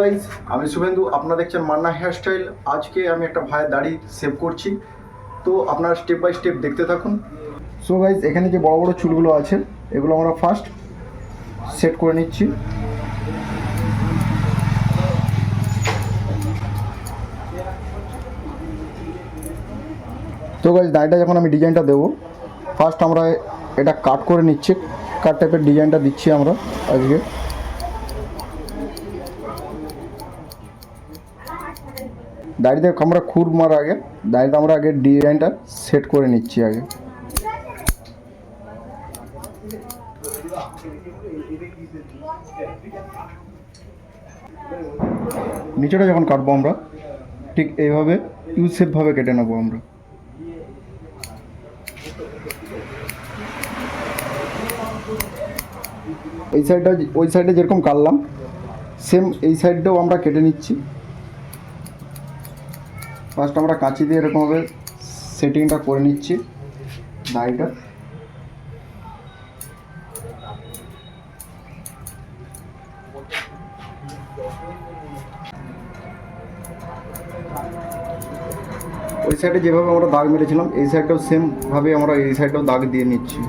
Guys আমি শুভেন্দু, আপনারা দেখছেন মান্না হেয়ারস্টাইল আজকে আমি একটা ভাইয়ের দাড়ি সেভ করছি। তো আপনারা স্টেপ বাই স্টেপ দেখতে থাকুন। সো গাইজ এখানে যে বড় বড় চুলগুলো আছে, এগুলো আমরা ফার্স্ট সেট করে নিচ্ছি। তো গাইজ দাড়িটা যখন আমি ডিজাইনটা দেবো ফার্স্ট আমরা এটা কাট করে নিচ্ছি। কাট টাইপের ডিজাইনটা দিচ্ছি আমরা আজকে। দাড়িতে আমরা খুর মার আগে, দাড়িতে আমরা আগে ডিজাইনটা সেট করে নিচ্ছি আগে। নিচেটা যখন কাটবো আমরা, ঠিক এইভাবে ইউ ভাবে কেটে নেব আমরা। এই সাইডটা ওই সাইডে যেরকম কাটলাম সেম এই সাইডটাও আমরা কেটে নিচ্ছি। ফার্স্ট আমরা কাঁচি দিয়ে এরকমভাবে সেটিংটা করে নিচ্ছি দাড়িটা ওই সাইডে যেভাবে আমরা দাগ মেরেছিলাম, এই সাইডটাও সেমভাবে আমরা এই সাইডটাও দাগ দিয়ে নিচ্ছি।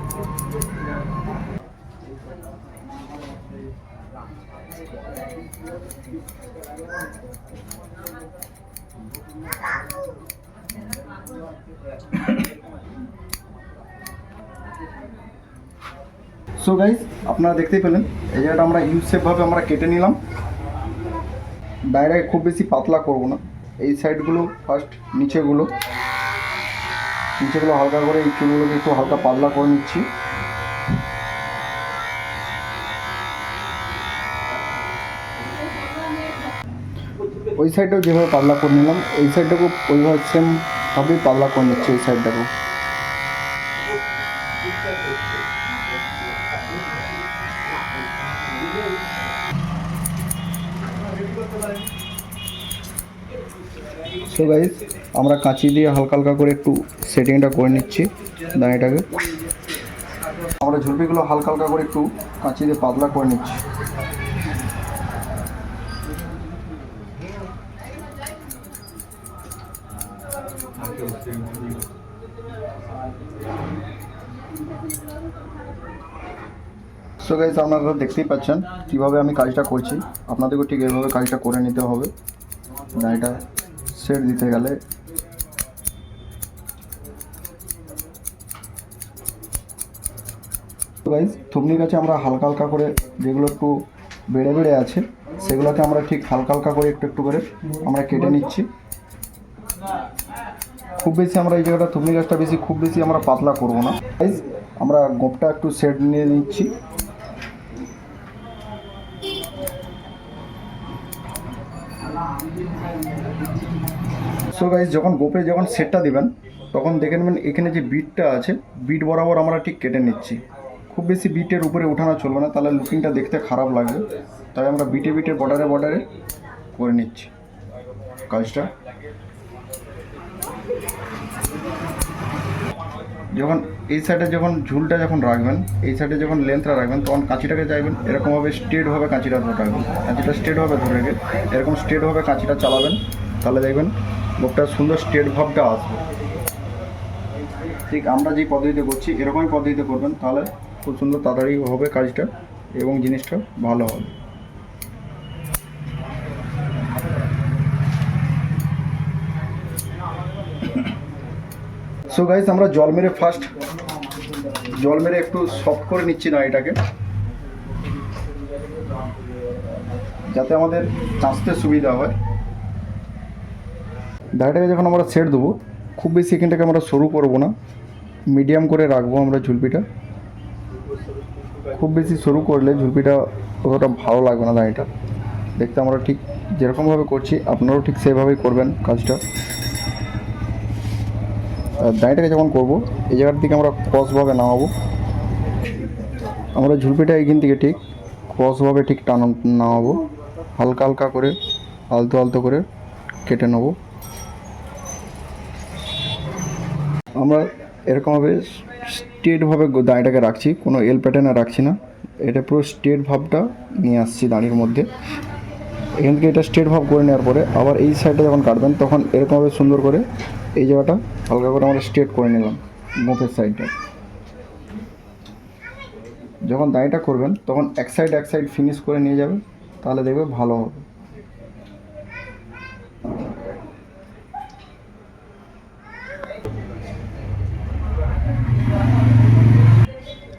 সো গাইজ আপনারা দেখতেই পেলেন, এই জায়গাটা আমরা ইউ ভাবে আমরা কেটে নিলাম। ডাইরেক্ট খুব বেশি পাতলা করব না। এই সাইডগুলো ফার্স্ট নিচেগুলো। নিচেগুলো হালকা করে এই চুলগুলোকে একটু হালকা পাতলা করে নিচ্ছি। ওই সাইডটাও যেভাবে পাতলা করে নিলাম, এই সাইডটাকেও ওইভাবে সেমভাবেই পাতলা করে নিচ্ছি এই সাইডটাকেও সো গাইজ আমরা কাঁচি দিয়ে হালকা হালকা করে একটু সেটিংটা করে নিচ্ছি দাঁড়িটাকে আমরা ঝুলপিগুলো হালকা হালকা করে একটু কাঁচি দিয়ে পাতলা করে নিচ্ছি। সো গাইজ আপনারা দেখতেই পাচ্ছেন কীভাবে আমি কাজটা করছি। আপনাদেরকেও ঠিক এইভাবে কাজটা করে নিতে হবে। দাঁড়িটা সেট দিতে গেলে গাইজ থুবনির কাছে আমরা হালকা হালকা করে যেগুলো একটু বেড়ে বেড়ে আছে, সেগুলোকে আমরা ঠিক হালকা হালকা করে একটু একটু করে আমরা কেটে নিচ্ছি। খুব বেশি আমরা এই জায়গাটা থুবনি গাছটা বেশি, খুব বেশি আমরা পাতলা করব না। আমরা গোপটা একটু সেট নিয়ে নিচ্ছি। সো গাইজ যখন গোপে যখন সেটটা দিবেন, তখন দেখে নেবেন এখানে যে বিটটা আছে বিট বরাবর আমরা ঠিক কেটে নিচ্ছি। খুব বেশি বিটের উপরে উঠানো চলবে না, তাহলে লুকিংটা দেখতে খারাপ লাগবে। তাই আমরা বিটে বিটে বর্ডারে বর্ডারে করে নিচ্ছি। কাজটা যখন এই সাইডে যখন ঝুলটা যখন রাখবেন, এই সাইডে যখন লেন্থটা রাখবেন, তখন কাঁচিটাকে চাইবেন, এরকমভাবে স্ট্রেটভাবে কাঁচিটা রাখবেন কাঁচিটা স্ট্রেটভাবে ধরে রেখে এরকম স্ট্রেটভাবে কাঁচিটা চালাবেন, তাহলে দেখবেন লোকটা সুন্দর স্ট্রেট ভাবটা আসবে। ঠিক আমরা যেই পদ্ধতিতে করছি, এরকমই পদ্ধতিতে করবেন, তাহলে খুব সুন্দর তাড়াতাড়ি হবে কাজটা এবং জিনিসটা ভালো হবে। সো গাইস আমরা জল মেরে ফার্স্ট জল মেরে একটু সফট করে নিচ্ছি না এটাকে যাতে আমাদের চাঁচতে সুবিধা হয়। দাড়িটাকে যখন আমরা সেট দেবো, খুব বেশি এখানটাকে আমরা সরু করব না। মিডিয়াম করে রাখব আমরা ঝুলপিটা। খুব বেশি সরু করলে ঝুলপিটা অতটা ভালো লাগবে না দাড়িটা দেখতে আমরা ঠিক যেরকমভাবে করছি, আপনারাও ঠিক সেভাবেই করবেন কাজটা। দাঁড়িটাকে যখন করব, এই জায়গার দিকে আমরা ক্রসভাবে নামাবো। আমরা ঝুলপিটা এইখান থেকে ঠিক ক্রসভাবে ঠিক টান নামাবো। হালকা হালকা করে, আলতো আলতো করে কেটে নেব। আমরা এরকমভাবে স্ট্রেটভাবে দাঁড়িটাকে রাখছি, কোনো এল প্যাটার্নে রাখছি না। এটা পুরো স্ট্রেট ভাবটা নিয়ে আসছি দাঁড়ির মধ্যে। এখান থেকে এটা স্ট্রেট ভাব করে নেওয়ার পরে আবার এই সাইডে যখন কাটবেন, তখন এরকমভাবে সুন্দর করে এই জায়গাটা হালকা করে আমরা স্ট্রেট করে নিলাম, মুখের সাইডটা যখন দাড়িটা করবেন, তখন এক সাইড এক সাইড ফিনিশ করে নিয়ে যাবে তাহলে দেখবে ভালো হবে।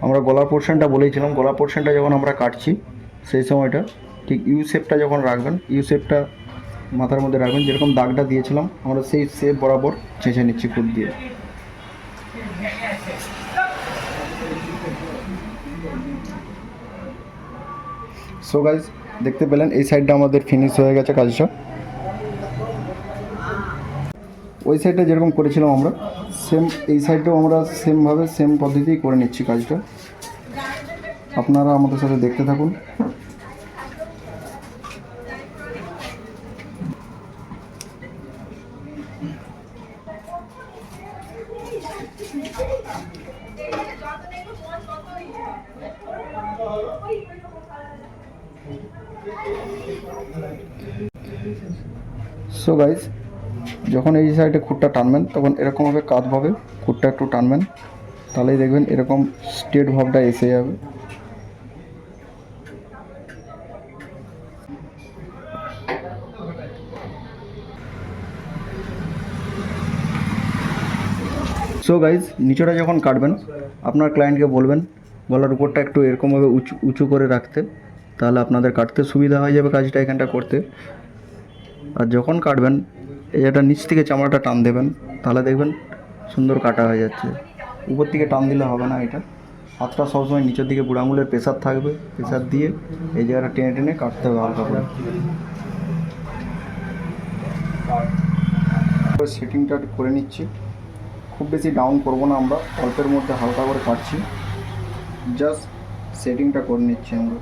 আমরা গলা পোর্শনটা বলেছিলাম গলা পোর্শনটা যখন আমরা কাটছি, সেই সময়টা, ঠিক ইউ যখন রাখবেন ইউ মাথার মধ্যে রাখবেন, যেরকম দাগটা দিয়েছিলাম, আমরা সেই শেপ বরাবর চেঁচে নিচ্ছি খুদ দিয়ে। সো গাইজ দেখতে পেলেন, এই সাইডটা আমাদের ফিনিশ হয়ে গেছে কাজটা ওই সাইডটা যেরকম করেছিলাম আমরা সেম এই সাইডটাও আমরা সেমভাবে সেম পদ্ধতিই করে নিচ্ছি কাজটা। আপনারা আমাদের সাথে দেখতে থাকুন। সো গাইজ যখন এই সাইডে খুঁটটা টানবেন, তখন এরকমভাবে কাঁধভাবে খুঁটটা একটু টানবেন। তাহলেই দেখবেন এরকম স্ট্রেট ভাবটা এসে যাবে। সো গাইজ নিচেটা যখন কাটবেন, আপনার ক্লায়েন্টকে বলবেন, গলার উপরটা একটু এরকমভাবে উঁচু উঁচু করে রাখতে। তাহলে আপনাদের কাটতে সুবিধা হয়ে যাবে কাজটা এখানটা করতে। আর যখন কাটবেন, এই একটা নিচ থেকে চামড়াটা টান দেবেন, তাহলে দেখবেন সুন্দর কাটা হয়ে যাচ্ছে। উপর থেকে টান দিলে হবে না এটা। হাতটা সবসময় নিচের দিকে বুড়ো আঙুলের প্রেশার থাকবে প্রেশার দিয়ে এই জায়গাটা টেনে টেনে কাটতে হবে হালকা করে। সেটিংটা করে নিচ্ছি। খুব বেশি ডাউন করব না আমরা, অল্পের মধ্যে হালকা করে কাটছি। জাস্ট সেটিংটা করে নিচ্ছি আমরা।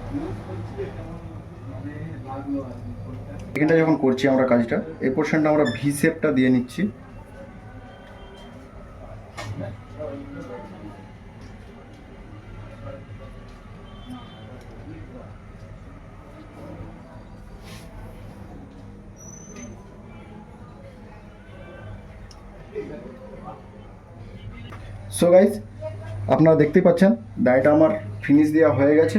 এখানটা যখন করছি আমরা কাজটা, এই পোর্শনটা আমরা ভি শেপটা দিয়ে নিচ্ছি। সো গাইজ আপনারা দেখতেই পাচ্ছেন ডায়েটা আমার ফিনিশ দেওয়া হয়ে গেছে।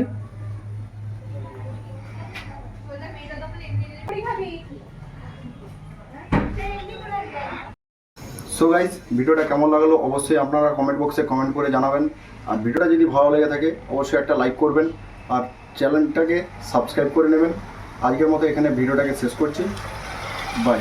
সো গাইজ ভিডিওটা কেমন লাগল অবশ্যই আপনারা কমেন্ট বক্সে কমেন্ট করে জানাবেন। আর ভিডিওটা যদি ভালো লেগে থাকে, অবশ্যই একটা লাইক করবেন। আর চ্যানেলটাকে সাবস্ক্রাইব করে নেবেন। আজকের মতো এখানে ভিডিওটাকে শেষ করছি। বাই